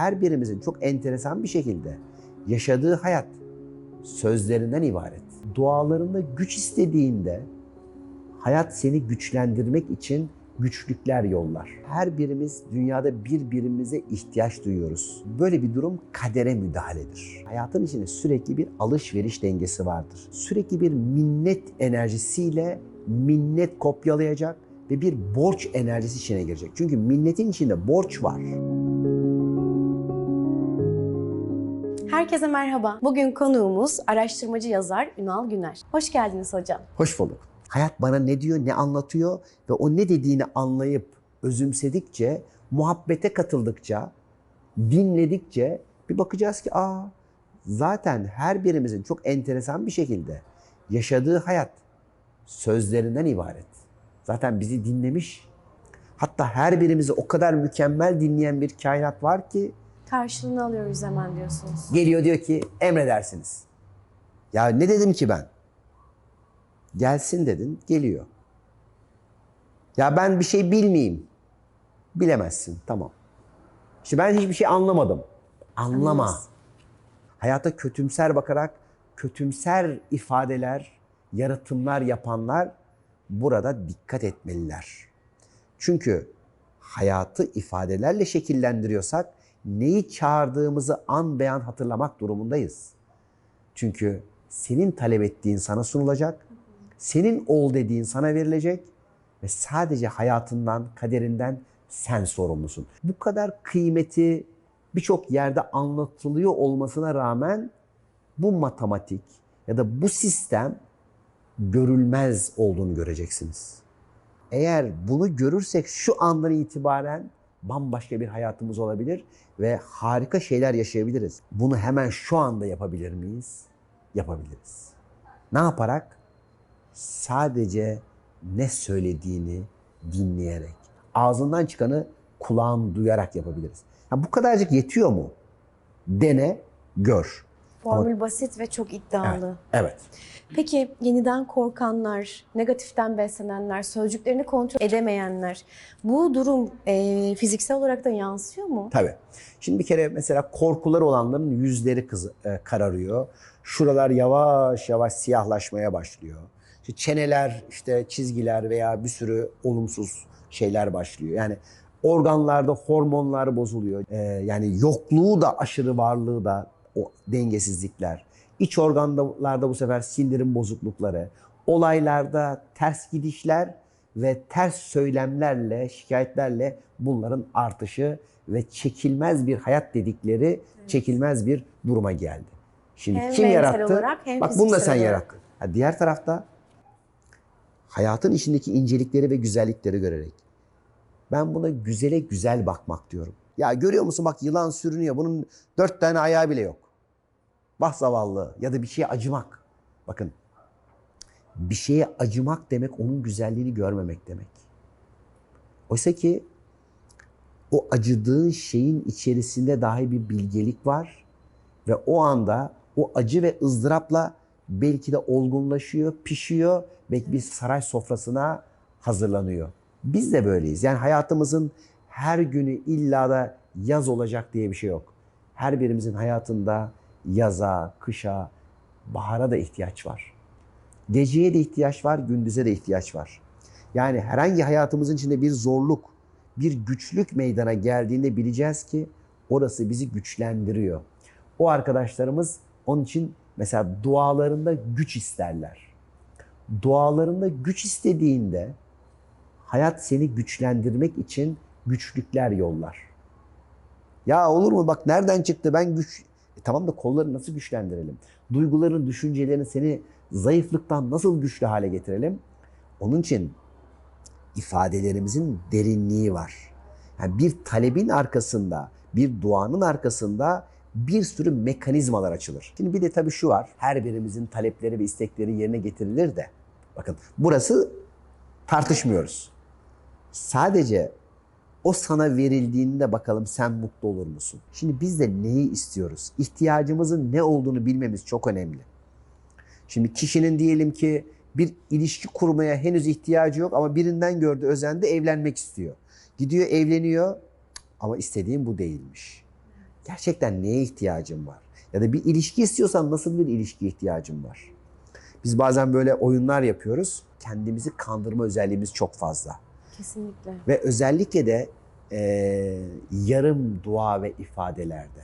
her birimizin çok enteresan bir şekilde yaşadığı hayat sözlerinden ibaret. Dualarında güç istediğinde hayat seni güçlendirmek için güçlükler yollar. Her birimiz dünyada birbirimize ihtiyaç duyuyoruz. Böyle bir durum kadere müdahaledir. Hayatın içinde sürekli bir alışveriş dengesi vardır. Sürekli bir minnet enerjisiyle minnet kopyalayacak ve bir borç enerjisi içine girecek. Çünkü minnetin içinde borç var. Herkese merhaba. Bugün konuğumuz araştırmacı yazar Ünal Güner. Hoş geldiniz hocam. Hoş bulduk. Hayat bana ne diyor, ne anlatıyor ve o ne dediğini anlayıp özümsedikçe, muhabbete katıldıkça, dinledikçe bir bakacağız ki aa zaten her birimizin çok enteresan bir şekilde yaşadığı hayat sözlerinden ibaret. Zaten bizi dinlemiş. Hatta her birimizi o kadar mükemmel dinleyen bir kainat var ki Karşılığını alıyoruz hemen diyorsunuz. Geliyor diyor ki emredersiniz. Ya ne dedim ki ben? Gelsin dedin, geliyor. Ya ben bir şey bilmeyeyim. Bilemezsin, tamam. İşte ben hiçbir şey anlamadım. Anlama. Anlamaz. Hayata kötümser bakarak kötümser ifadeler, yaratımlar yapanlar burada dikkat etmeliler. Çünkü hayatı ifadelerle şekillendiriyorsak neyi çağırdığımızı an beyan hatırlamak durumundayız. Çünkü senin talep ettiğin sana sunulacak, senin ol dediğin sana verilecek ve sadece hayatından, kaderinden sen sorumlusun. Bu kadar kıymeti birçok yerde anlatılıyor olmasına rağmen bu matematik ya da bu sistem görülmez olduğunu göreceksiniz. Eğer bunu görürsek şu andan itibaren bambaşka bir hayatımız olabilir ve harika şeyler yaşayabiliriz. Bunu hemen şu anda yapabilir miyiz? Yapabiliriz. Ne yaparak? Sadece ne söylediğini dinleyerek, ağzından çıkanı kulağın duyarak yapabiliriz. Ha, bu kadarcık yetiyor mu? Dene, gör. Formül basit ve çok iddialı. Evet. Peki yeniden korkanlar, negatiften beslenenler, sözcüklerini kontrol edemeyenler bu durum e, fiziksel olarak da yansıyor mu? Tabii. Şimdi bir kere mesela korkuları olanların yüzleri kızı, e, kararıyor. Şuralar yavaş yavaş siyahlaşmaya başlıyor. İşte çeneler, işte çizgiler veya bir sürü olumsuz şeyler başlıyor. Yani organlarda hormonlar bozuluyor. E, yani yokluğu da aşırı varlığı da o dengesizlikler. İç organlarda bu sefer sindirim bozuklukları, olaylarda ters gidişler ve ters söylemlerle, şikayetlerle bunların artışı ve çekilmez bir hayat dedikleri çekilmez bir duruma geldi. Şimdi Hem kim yarattı? olarak hem Bak bunu da sen olarak. yarattın. Ha, diğer tarafta hayatın içindeki incelikleri ve güzellikleri görerek ben buna güzele güzel bakmak diyorum. Ya görüyor musun bak yılan sürünüyor. Bunun dört tane ayağı bile yok. Vah zavallı ya da bir şeye acımak. Bakın bir şeye acımak demek onun güzelliğini görmemek demek. Oysa ki o acıdığın şeyin içerisinde dahi bir bilgelik var ve o anda o acı ve ızdırapla belki de olgunlaşıyor, pişiyor, belki bir saray sofrasına hazırlanıyor. Biz de böyleyiz. Yani hayatımızın her günü illa da yaz olacak diye bir şey yok. Her birimizin hayatında yaza, kışa, bahara da ihtiyaç var. Geceye de ihtiyaç var, gündüze de ihtiyaç var. Yani herhangi hayatımızın içinde bir zorluk, bir güçlük meydana geldiğinde bileceğiz ki orası bizi güçlendiriyor. O arkadaşlarımız onun için mesela dualarında güç isterler. Dualarında güç istediğinde hayat seni güçlendirmek için güçlükler yollar. Ya olur mu bak nereden çıktı ben güç... E tamam da kolları nasıl güçlendirelim? Duyguların, düşüncelerin seni zayıflıktan nasıl güçlü hale getirelim? Onun için ifadelerimizin derinliği var. Yani bir talebin arkasında, bir duanın arkasında bir sürü mekanizmalar açılır. Şimdi bir de tabii şu var. Her birimizin talepleri ve istekleri yerine getirilir de. Bakın burası tartışmıyoruz. Sadece o sana verildiğinde bakalım sen mutlu olur musun? Şimdi biz de neyi istiyoruz? İhtiyacımızın ne olduğunu bilmemiz çok önemli. Şimdi kişinin diyelim ki bir ilişki kurmaya henüz ihtiyacı yok ama birinden gördü, özendi, evlenmek istiyor. Gidiyor evleniyor ama istediğim bu değilmiş. Gerçekten neye ihtiyacın var? Ya da bir ilişki istiyorsan nasıl bir ilişki ihtiyacın var? Biz bazen böyle oyunlar yapıyoruz. Kendimizi kandırma özelliğimiz çok fazla. Kesinlikle. Ve özellikle de eee, yarım dua ve ifadelerde.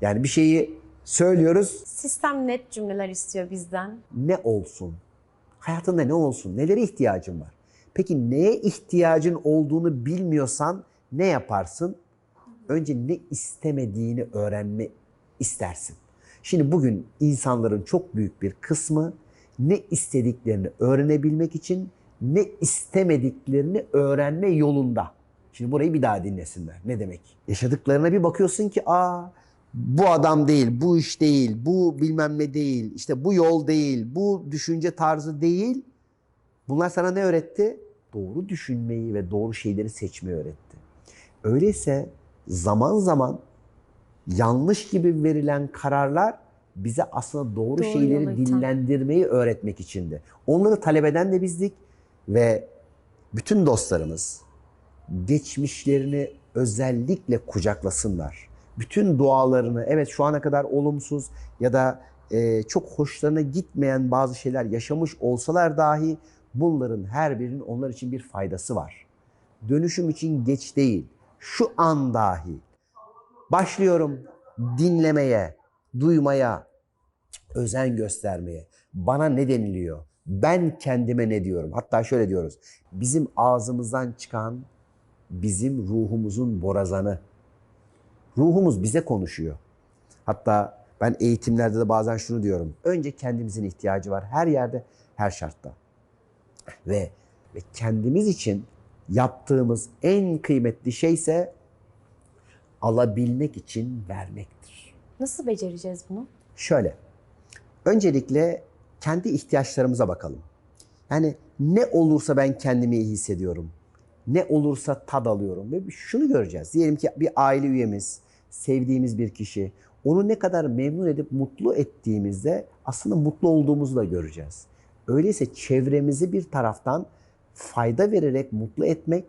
Yani bir şeyi söylüyoruz, Sistem net cümleler istiyor bizden. ne olsun? Hayatında ne olsun? Nelere ihtiyacın var? Peki neye ihtiyacın olduğunu bilmiyorsan ne yaparsın? Önce ne istemediğini öğrenme istersin. Şimdi bugün insanların çok büyük bir kısmı ne istediklerini öğrenebilmek için ne istemediklerini öğrenme yolunda. Şimdi burayı bir daha dinlesinler. Ne demek? Yaşadıklarına bir bakıyorsun ki aa bu adam değil, bu iş değil, bu bilmem ne değil, işte bu yol değil, bu düşünce tarzı değil. Bunlar sana ne öğretti? Doğru düşünmeyi ve doğru şeyleri seçmeyi öğretti. Öyleyse zaman zaman yanlış gibi verilen kararlar bize aslında doğru, Doğru şeyleri dillendirmeyi öğretmek içindi. Onları talep eden de bizdik ve bütün dostlarımız geçmişlerini özellikle kucaklasınlar. Bütün dualarını evet şu ana kadar olumsuz ya da e, çok hoşlarına gitmeyen bazı şeyler yaşamış olsalar dahi bunların her birinin onlar için bir faydası var. Dönüşüm için geç değil. Şu an dahi başlıyorum dinlemeye, duymaya, özen göstermeye. Bana ne deniliyor? Ben kendime ne diyorum? Hatta şöyle diyoruz. Bizim ağzımızdan çıkan bizim ruhumuzun borazanı. Ruhumuz bize konuşuyor. Hatta ben eğitimlerde de bazen şunu diyorum. Önce kendimizin ihtiyacı var her yerde, her şartta. Ve, ve kendimiz için yaptığımız en kıymetli şey ise alabilmek için vermektir. Nasıl becereceğiz bunu? Şöyle. Öncelikle kendi ihtiyaçlarımıza bakalım. Yani ne olursa ben kendimi iyi hissediyorum. Ne olursa tad alıyorum. Ve şunu göreceğiz. Diyelim ki bir aile üyemiz, sevdiğimiz bir kişi. Onu ne kadar memnun edip mutlu ettiğimizde aslında mutlu olduğumuzu da göreceğiz. Öyleyse çevremizi bir taraftan fayda vererek mutlu etmek,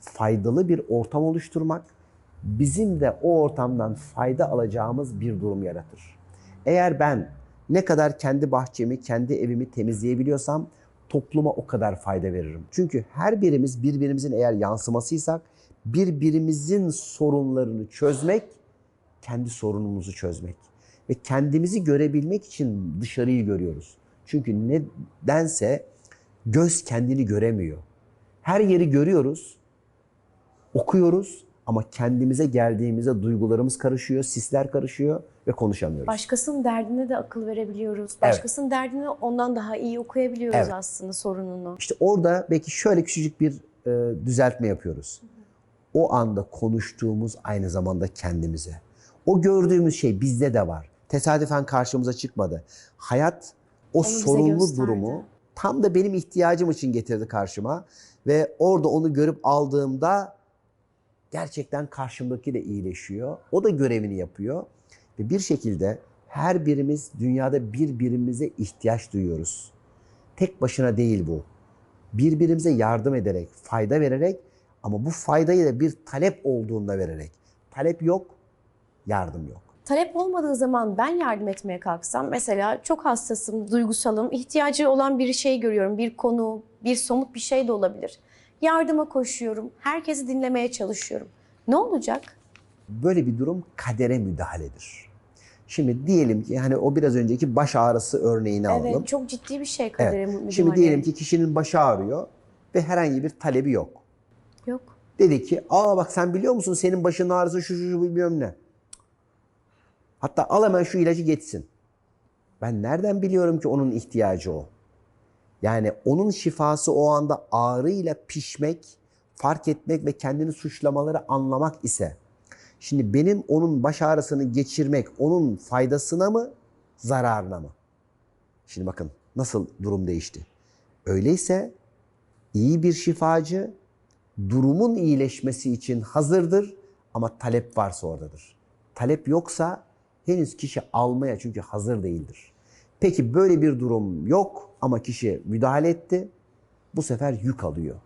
faydalı bir ortam oluşturmak, bizim de o ortamdan fayda alacağımız bir durum yaratır. Eğer ben ne kadar kendi bahçemi, kendi evimi temizleyebiliyorsam topluma o kadar fayda veririm. Çünkü her birimiz birbirimizin eğer yansımasıysak birbirimizin sorunlarını çözmek, kendi sorunumuzu çözmek. Ve kendimizi görebilmek için dışarıyı görüyoruz. Çünkü nedense göz kendini göremiyor. Her yeri görüyoruz, okuyoruz ama kendimize geldiğimizde duygularımız karışıyor, sisler karışıyor ve konuşamıyoruz. Başkasının derdine de akıl verebiliyoruz. Başkasının derdini ondan daha iyi okuyabiliyoruz Evet. aslında sorununu. İşte orada belki şöyle küçücük bir e, düzeltme yapıyoruz. O anda konuştuğumuz aynı zamanda kendimize. O gördüğümüz şey bizde de var. Tesadüfen karşımıza çıkmadı. Hayat o bize sorunlu durumu tam da benim ihtiyacım için getirdi karşıma. Ve orada onu görüp aldığımda gerçekten karşımdaki de iyileşiyor. O da görevini yapıyor. Ve bir şekilde her birimiz dünyada birbirimize ihtiyaç duyuyoruz. Tek başına değil bu. Birbirimize yardım ederek, fayda vererek ama bu faydayı da bir talep olduğunda vererek. Talep yok, yardım yok. Talep olmadığı zaman ben yardım etmeye kalksam mesela çok hassasım, duygusalım, ihtiyacı olan bir şey görüyorum. Bir konu, bir somut bir şey de olabilir. Yardıma koşuyorum, herkesi dinlemeye çalışıyorum. Ne olacak? Böyle bir durum kadere müdahaledir. Şimdi diyelim ki hani o biraz önceki baş ağrısı örneğini alalım. Evet, çok ciddi bir şey kadere Evet. müdahale. Şimdi diyelim ki kişinin başı ağrıyor ve herhangi bir talebi yok. Yok. Dedi ki aa bak sen biliyor musun senin başının ağrısı şu şu şu bilmiyorum ne. Hatta al hemen şu ilacı geçsin. Ben nereden biliyorum ki onun ihtiyacı o? Yani onun şifası o anda ağrıyla pişmek, fark etmek ve kendini suçlamaları anlamak ise şimdi benim onun baş ağrısını geçirmek onun faydasına mı, zararına mı? Şimdi bakın nasıl durum değişti. Öyleyse iyi bir şifacı durumun iyileşmesi için hazırdır ama talep varsa oradadır. Talep yoksa henüz kişi almaya çünkü hazır değildir. Peki böyle bir durum yok ama kişi müdahale etti. Bu sefer yük alıyor.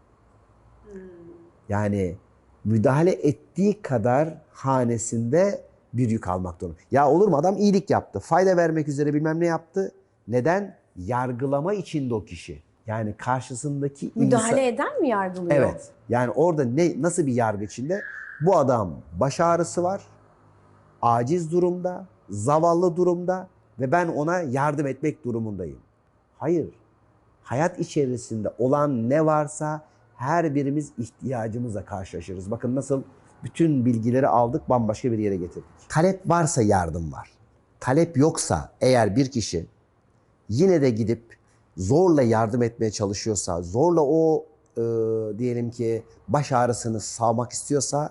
Yani müdahale ettiği kadar hanesinde bir yük almak durumunda. Ya olur mu adam iyilik yaptı. Fayda vermek üzere bilmem ne yaptı. Neden? Yargılama içinde o kişi. Yani karşısındaki Müdahale insan... eden mi yargılıyor? Evet. Yani orada ne nasıl bir yargı içinde? Bu adam baş ağrısı var. Aciz durumda, zavallı durumda ve ben ona yardım etmek durumundayım. Hayır. Hayat içerisinde olan ne varsa her birimiz ihtiyacımızla karşılaşırız. Bakın nasıl bütün bilgileri aldık bambaşka bir yere getirdik. Talep varsa yardım var. Talep yoksa eğer bir kişi yine de gidip zorla yardım etmeye çalışıyorsa, zorla o e, diyelim ki baş ağrısını sağmak istiyorsa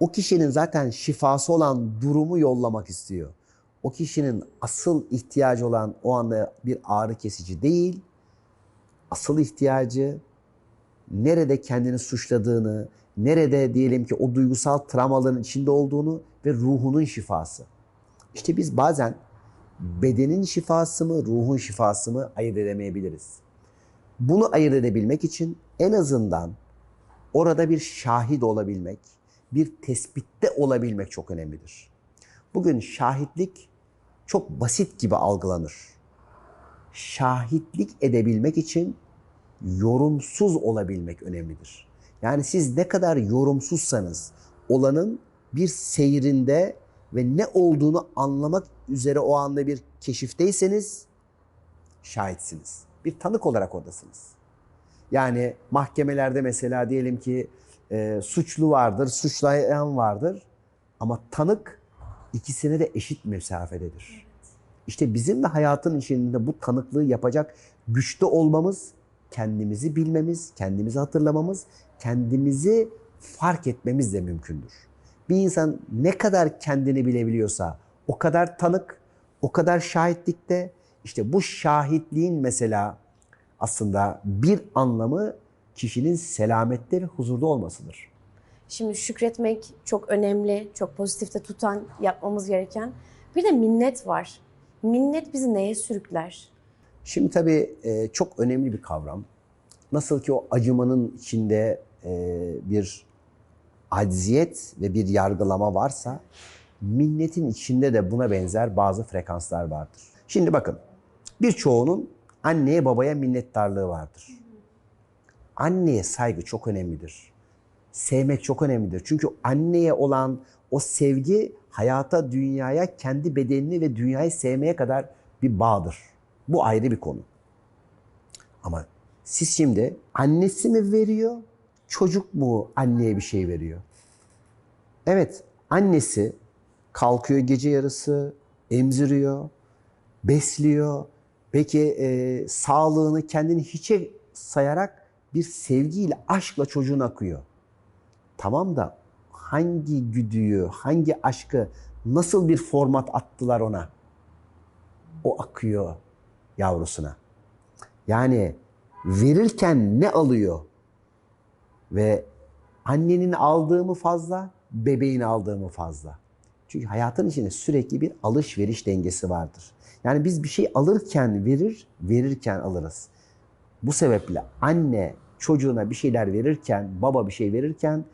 o kişinin zaten şifası olan durumu yollamak istiyor. O kişinin asıl ihtiyacı olan o anda bir ağrı kesici değil, asıl ihtiyacı nerede kendini suçladığını, nerede diyelim ki o duygusal travmaların içinde olduğunu ve ruhunun şifası. İşte biz bazen bedenin şifası mı, ruhun şifası mı ayırt edemeyebiliriz. Bunu ayırt edebilmek için en azından orada bir şahit olabilmek, bir tespitte olabilmek çok önemlidir. Bugün şahitlik çok basit gibi algılanır. Şahitlik edebilmek için yorumsuz olabilmek önemlidir. Yani siz ne kadar yorumsuzsanız olanın bir seyrinde ve ne olduğunu anlamak üzere o anda bir keşifteyseniz şahitsiniz. Bir tanık olarak oradasınız. Yani mahkemelerde mesela diyelim ki e, suçlu vardır, suçlayan vardır ama tanık ikisine de eşit mesafededir. İşte bizim de hayatın içinde bu tanıklığı yapacak güçte olmamız, kendimizi bilmemiz, kendimizi hatırlamamız, kendimizi fark etmemiz de mümkündür. Bir insan ne kadar kendini bilebiliyorsa o kadar tanık, o kadar şahitlikte. İşte bu şahitliğin mesela aslında bir anlamı kişinin selamette ve huzurda olmasıdır. Şimdi şükretmek çok önemli, çok pozitifte tutan, yapmamız gereken. Bir de minnet var. Minnet bizi neye sürükler? Şimdi tabii e, çok önemli bir kavram. Nasıl ki o acımanın içinde e, bir acziyet ve bir yargılama varsa minnetin içinde de buna benzer bazı frekanslar vardır. Şimdi bakın birçoğunun anneye babaya minnettarlığı vardır. Anneye saygı çok önemlidir. Sevmek çok önemlidir. Çünkü anneye olan o sevgi hayata, dünyaya, kendi bedenini ve dünyayı sevmeye kadar bir bağdır. Bu ayrı bir konu. Ama siz şimdi annesi mi veriyor, çocuk mu anneye bir şey veriyor? Evet, annesi kalkıyor gece yarısı, emziriyor, besliyor. Peki e, sağlığını kendini hiçe sayarak bir sevgiyle, aşkla çocuğuna akıyor. Tamam da hangi güdüyü, hangi aşkı, nasıl bir format attılar ona? O akıyor yavrusuna. Yani verirken ne alıyor? Ve annenin aldığı mı fazla, bebeğin aldığı mı fazla? Çünkü hayatın içinde sürekli bir alış-veriş dengesi vardır. Yani biz bir şey alırken verir, verirken alırız. Bu sebeple anne çocuğuna bir şeyler verirken, baba bir şey verirken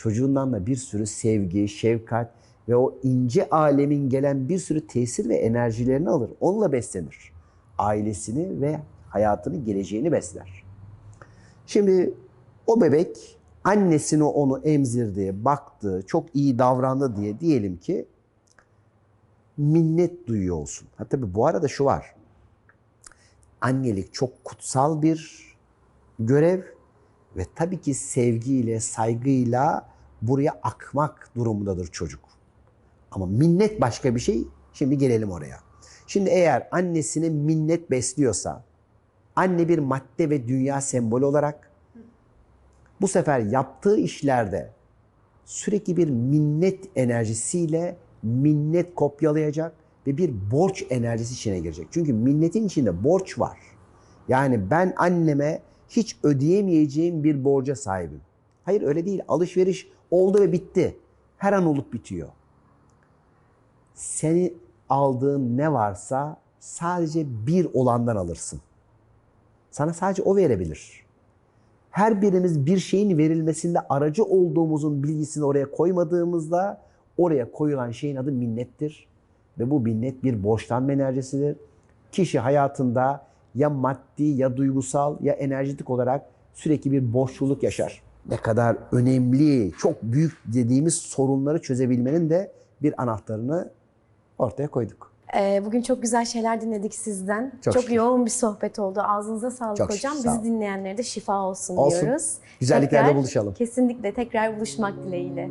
çocuğundan da bir sürü sevgi, şefkat ve o ince alemin gelen bir sürü tesir ve enerjilerini alır. Onunla beslenir. Ailesini ve hayatını, geleceğini besler. Şimdi o bebek annesini onu emzirdi, baktı, çok iyi davrandı diye diyelim ki minnet duyuyor olsun. Ha tabii bu arada şu var. Annelik çok kutsal bir görev ve tabii ki sevgiyle, saygıyla buraya akmak durumundadır çocuk. Ama minnet başka bir şey. Şimdi gelelim oraya. Şimdi eğer annesine minnet besliyorsa, anne bir madde ve dünya sembolü olarak bu sefer yaptığı işlerde sürekli bir minnet enerjisiyle minnet kopyalayacak ve bir borç enerjisi içine girecek. Çünkü minnetin içinde borç var. Yani ben anneme hiç ödeyemeyeceğim bir borca sahibim. Hayır öyle değil. Alışveriş oldu ve bitti. Her an olup bitiyor. Seni aldığın ne varsa sadece bir olandan alırsın. Sana sadece o verebilir. Her birimiz bir şeyin verilmesinde aracı olduğumuzun bilgisini oraya koymadığımızda Oraya koyulan şeyin adı minnettir. Ve bu minnet bir borçlanma enerjisidir. Kişi hayatında ya maddi ya duygusal ya enerjitik olarak sürekli bir boşluluk yaşar. Ne kadar önemli, çok büyük dediğimiz sorunları çözebilmenin de bir anahtarını ortaya koyduk. Ee, bugün çok güzel şeyler dinledik sizden. Çok Çok, şükür. yoğun bir sohbet oldu. Ağzınıza sağlık Çok hocam. şükür, sağ Bizi dinleyenlere de şifa olsun, Olsun. diyoruz. Güzelliklerde Tekrar- buluşalım. Kesinlikle tekrar buluşmak dileğiyle.